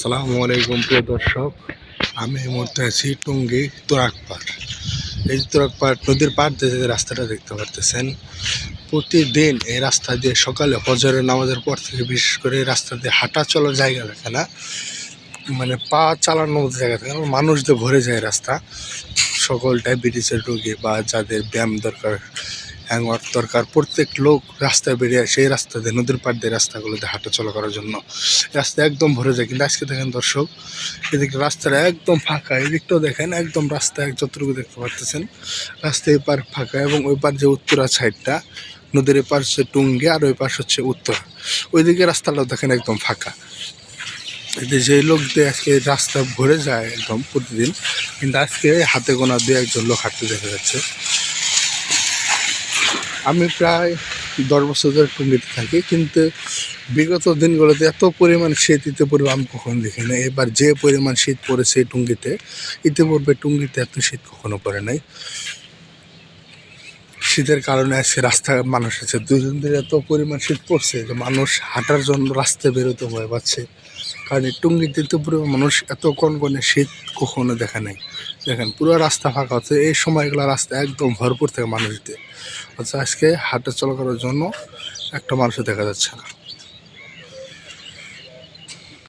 সালামু আলাইকুম, প্রিয় দর্শক। আমি এই মুহূর্তে আছি টুঙ্গি তোরাক পাড় এই যে তোরাক পাড় নদীর পাড় দিয়ে রাস্তাটা দেখতে পারতেছেন, প্রতিদিন এই রাস্তা দিয়ে সকালে ফজরের নামাজের পর থেকে বিশেষ করে এই রাস্তা দিয়ে হাঁটা চলার জায়গা থাকে না। মানে পা চালানোর মতো জায়গা থাকে মানুষ দিয়ে ভরে যায় রাস্তা সকল ডায়াবেটিসের রোগী বা যাদের ব্যায়াম দরকার হ্যাঙ্গার দরকার। প্রত্যেক লোক রাস্তায় বেরিয়ে আসে এই রাস্তা দিয়ে নদীর পাড় দিয়ে রাস্তাগুলোতে হাঁটা চলা করার জন্য। রাস্তা একদম ভরে যায়, কিন্তু আজকে দেখেন দর্শক, এদিকে রাস্তাটা একদম ফাঁকা, এদিকটাও দেখেন একদম রাস্তায় যতটুকু দেখতে পারতেছেন। রাস্তা এই পার ফাঁকা এবং ওই পার যে উত্তরা সাইডটা, নদীর এপার হচ্ছে টুঙ্গি আর ওই পাশ হচ্ছে উত্তরা। ওইদিকে রাস্তাটাও দেখেন একদম ফাঁকা। এতে যে লোক দিয়ে আজকে রাস্তা ভরে যায় একদম প্রতিদিন, কিন্তু আজকে হাতে গোনা দিয়ে একজন লোক হাঁটতে দেখা যাচ্ছে। আমি প্রায় দশ বছর ধরে টুঙ্গিতে থাকি, কিন্তু বিগত দিনগুলোতে এত পরিমাণ শীত, ইতিপূর্বে আমি কখনো দেখি না এবার যে পরিমাণ শীত পড়েছে টুঙ্গিতে, ইতিপূর্বে টুঙ্গিতে এত শীত কখনো পড়ে নাই। শীতের কারণে আজকে রাস্তা মানুষ আছে। দুজন ধরে এত পরিমাণ শীত পড়ছে যে মানুষ হাঁটার জন্য রাস্তায় বেরোতে ভয় পাচ্ছে। কারণ এই টুঙ্গিতে পুরো মানুষ এত কন কনে শীত কখনো দেখা নেই। দেখেন, পুরো রাস্তা ফাঁকা হচ্ছে এই সময়গুলো রাস্তা একদম ভরপুর থাকে মানুষ দিয়ে অথচ আজকে হাঁটা চলা করার জন্য একটা মানুষও দেখা যাচ্ছে না।